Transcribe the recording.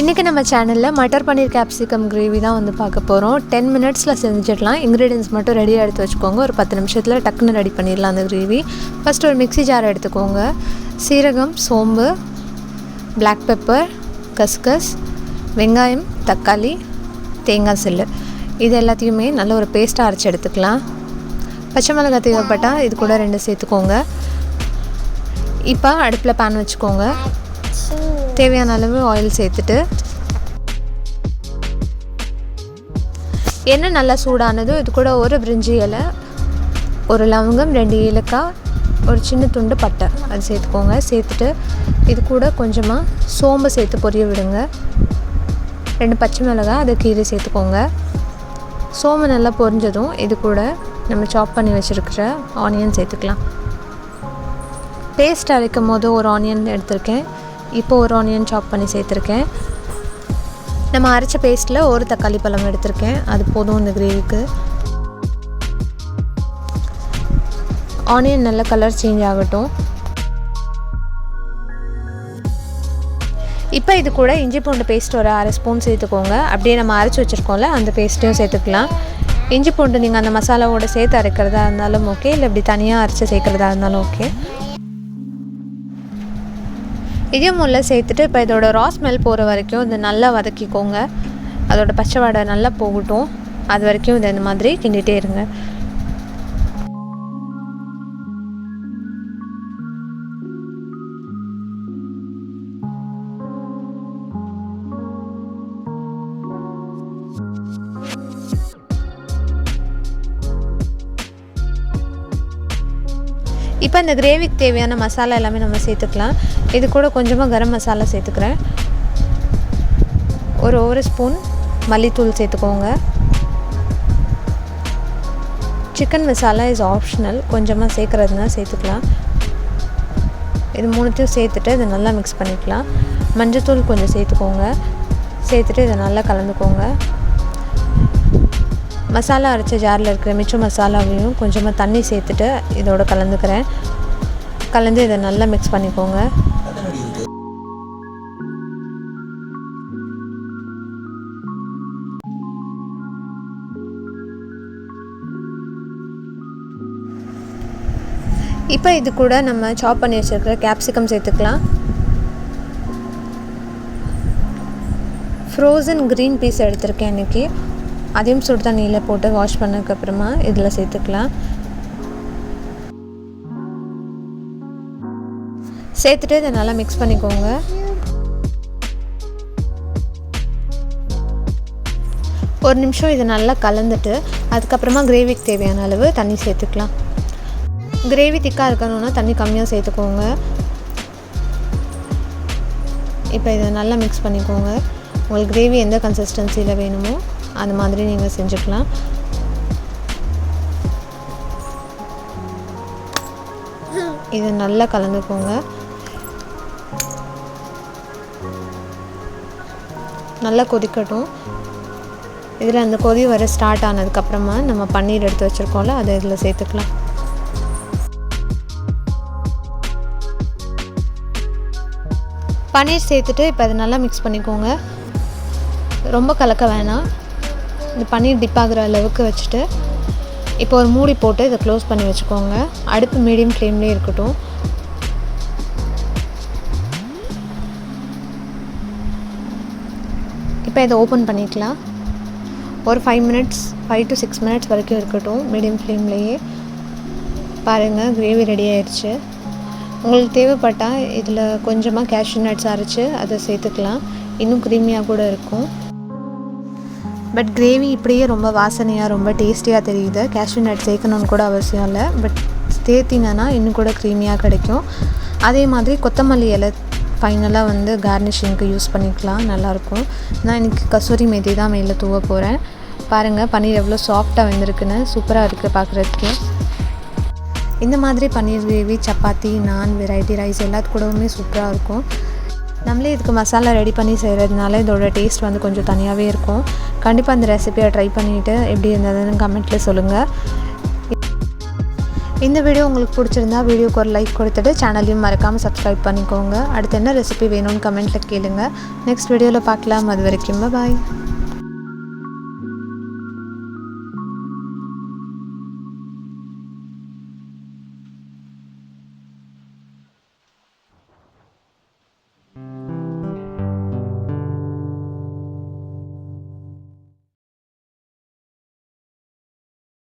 இன்றைக்கி நம்ம சேனலில் மட்டர் பன்னீர் கேப்சிகம் கிரேவி தான் வந்து பார்க்க போகிறோம் டென் மினிட்ஸில் செஞ்சிடலாம். இன்க்ரீடியன்ஸ் மட்டும் ரெடியாக எடுத்து வச்சுக்கோங்க. ஒரு பத்து நிமிஷத்தில் டக்குன்னு ரெடி பண்ணிடலாம் அந்த கிரேவி ஃபஸ்ட் ஒரு மிக்ஸி ஜார் எடுத்துக்கோங்க. சீரகம் சோம்பு பிளாக் பெப்பர் கஸ்கஸ் வெங்காயம் தக்காளி தேங்காய் சில்லு. இது எல்லாத்தையுமே நல்ல ஒரு பேஸ்ட்டாக அரைச்சி எடுத்துக்கலாம். பச்சை மிளகாய் தேவைப்பட்டால் இது கூட ரெண்டு சேர்த்துக்கோங்க. இப்போ அடுப்பில் பேன் வச்சுக்கோங்க. தேவையான அளவு ஆயில் சேர்த்துட்டு எண்ணெய் நல்லா சூடானதும் இது கூட ஒரு பிரிஞ்சி இலை ஒரு லவங்கம் ரெண்டு ஏலக்காய் ஒரு சின்ன துண்டு பட்டை. அது சேர்த்துக்கோங்க. சேர்த்துட்டு இது கூட கொஞ்சமாக சோம்பு சேர்த்து பொரிய விடுங்க. ரெண்டு பச்சை மிளகாய் அதை கீரை சேர்த்துக்கோங்க. சோம்பு நல்லா பொரிஞ்சதும் இது கூட நம்ம சாப் பண்ணி வச்சுருக்கிற ஆனியன் சேர்த்துக்கலாம். பேஸ்ட் அரைக்கும் போது ஒரு ஆனியன் எடுத்திருக்கேன். இப்போ ஒரு ஆனியன் சாப் பண்ணி சேர்த்துருக்கேன். நம்ம அரைச்ச பேஸ்ட்டில் ஒரு தக்காளி பழம் எடுத்திருக்கேன். அது போதும் இந்த கிரேவிக்கு ஆனியன் நல்ல கலர் சேஞ்ச் ஆகட்டும். இப்போ இது கூட இஞ்சி பூண்டு பேஸ்ட் ஒரு அரை ஸ்பூன் சேர்த்துக்கோங்க. அப்படியே நம்ம அரைச்சி வச்சுருக்கோம்ல அந்த பேஸ்ட்டையும் சேர்த்துக்கலாம். இஞ்சி பூண்டு நீங்கள் அந்த மசாலாவோட சேர்த்து அரைக்கிறதா இருந்தாலும் ஓகே இல்லை இப்படி தனியாக அரைச்சி சேர்க்குறதா இருந்தாலும் ஓகே இதையும் உள்ள சேர்த்துட்டு இப்போ இதோட ரா ஸ்மெல் போகிற வரைக்கும் இதை நல்லா வதக்கிக்கோங்க. அதோட பச்சை வாடை நல்லா போகட்டும். அது வரைக்கும் இதை இந்த மாதிரி கிண்டிகிட்டே இருங்க. இப்போ இந்த கிரேவிக்கு தேவையான மசாலா எல்லாமே நம்ம சேர்த்துக்கலாம். இது கூட கொஞ்சமாக கரம் மசாலா சேர்த்துக்கிறேன். ஒரு ஒரு ஸ்பூன் மல்லித்தூள் சேர்த்துக்கோங்க. சிக்கன் மசாலா இஸ் ஆப்ஷனல் கொஞ்சமாக சேர்க்குறதுனா சேர்த்துக்கலாம். இது மூணுத்தையும் சேர்த்துட்டு இதை நல்லா மிக்ஸ் பண்ணிக்கலாம். மஞ்சத்தூள் கொஞ்சம் சேர்த்துக்கோங்க. சேர்த்துட்டு இதை நல்லா கலந்துக்கோங்க. மசாலா அரைச்ச ஜாரில் இருக்கிற மிச்சம் மசாலாவையும் கொஞ்சமாக தண்ணி சேர்த்துட்டு இதோட கலந்துக்கிறேன். கலந்து இதை நல்லா மிக்ஸ் பண்ணிக்கோங்க. இப்போ இது கூட நம்ம சாப் பண்ணி வச்சுருக்கிற கேப்சிகம் சேர்த்துக்கலாம். ஃப்ரோசன் க்ரீன் பீஸ் எடுத்திருக்கேன் இன்றைக்கி அதையும் சுடு தண்ணியில் போட்டு வாஷ் பண்ணதுக்கப்புறமா இதில் சேர்த்துக்கலாம். சேர்த்துட்டு இதை நல்லா மிக்ஸ் பண்ணிக்கோங்க. ஒரு நிமிஷம் இதை நல்லா கலந்துட்டு அதுக்கப்புறமா கிரேவிக்கு தேவையான அளவு தண்ணி சேர்த்துக்கலாம். கிரேவி திக்காக இருக்கணும்னா தண்ணி கம்மியாக சேர்த்துக்கோங்க. இப்போ இதை நல்லா மிக்ஸ் பண்ணிக்கோங்க. உங்களுக்கு கிரேவி எந்த கன்சிஸ்டன்சியில் வேணுமோ அந்த மாதிரி நீங்கள் செஞ்சுக்கலாம். இதை நல்லா கலந்துக்கோங்க. நல்லா கொதிக்கட்டும். இதில் அந்த கொதி வர ஸ்டார்ட் ஆனதுக்கப்புறமா நம்ம பன்னீர் எடுத்து வச்சுருக்கோம்ல அதை இதில் சேர்த்துக்கலாம். பன்னீர் சேர்த்துட்டு இப்போ அதை நல்லா மிக்ஸ் பண்ணிக்கோங்க. ரொம்ப கலக்க வேணாம். இந்த பன்னீர் டிப் ஆகிற அளவுக்கு வச்சுட்டு இப்போ ஒரு மூடி போட்டு இதை க்ளோஸ் பண்ணி வச்சுக்கோங்க. அடுப்பு மீடியம் ஃப்ளேம்லேயே இருக்கட்டும். இப்போ இதை ஓப்பன் பண்ணிக்கலாம். ஒரு five minutes five to six minutes வரைக்கும் இருக்கட்டும் மீடியம் ஃப்ளேம்லேயே பாருங்கள் கிரேவி ரெடி ஆயிடுச்சு உங்களுக்கு தேவைப்பட்டால் இதில் கொஞ்சமாக கேஷ்யூ நட்ஸ் அரைச்சி அதை சேர்த்துக்கலாம். இன்னும் க்ரீமியாக கூட இருக்கும். பட் கிரேவி இப்படியே ரொம்ப வாசனையாக ரொம்ப டேஸ்டியாக தெரியுது. கேஷ்யூ நட் சேர்க்கணுன்னு கூட அவசியம் இல்லை. பட் சேர்த்திங்கன்னா இன்னும் கூட க்ரீமியாக கிடைக்கும். அதே மாதிரி கொத்தமல்லி இலை ஃபைனலாக வந்து கார்னிஷிங்க்கு யூஸ் பண்ணிக்கலாம். நல்லாயிருக்கும். நான் இன்றைக்கி கசூரி மெதி தான் மேலே தூவ போகிறேன் பாருங்கள் பன்னீர் எவ்வளோ சாஃப்டாக வந்திருக்குன்னு. சூப்பராக இருக்குது பார்க்குறதுக்கு இந்த மாதிரி பன்னீர் கிரேவி சப்பாத்தி நான் வெரைட்டி ரைஸ் எல்லாத்து கூடவுமே சூப்பராக இருக்கும். நம்மளே இதுக்கு மசாலா ரெடி பண்ணி செய்கிறதுனால இதோட டேஸ்ட் வந்து கொஞ்சம் தனியாகவே இருக்கும். கண்டிப்பாக அந்த ரெசிபியை ட்ரை பண்ணிவிட்டு எப்படி இருந்ததுன்னு கமெண்ட்டில் சொல்லுங்கள் இந்த வீடியோ உங்களுக்கு பிடிச்சிருந்தா வீடியோக்கு ஒரு லைக் கொடுத்துட்டு சேனலையும் மறக்காமல் சப்ஸ்கிரைப் பண்ணிக்கோங்க. அடுத்து என்ன ரெசிபி வேணும்னு கமெண்ட்டில் கேளுங்கள் நெக்ஸ்ட் வீடியோவில் பார்க்கலாம். அது வரைக்கும் பாய்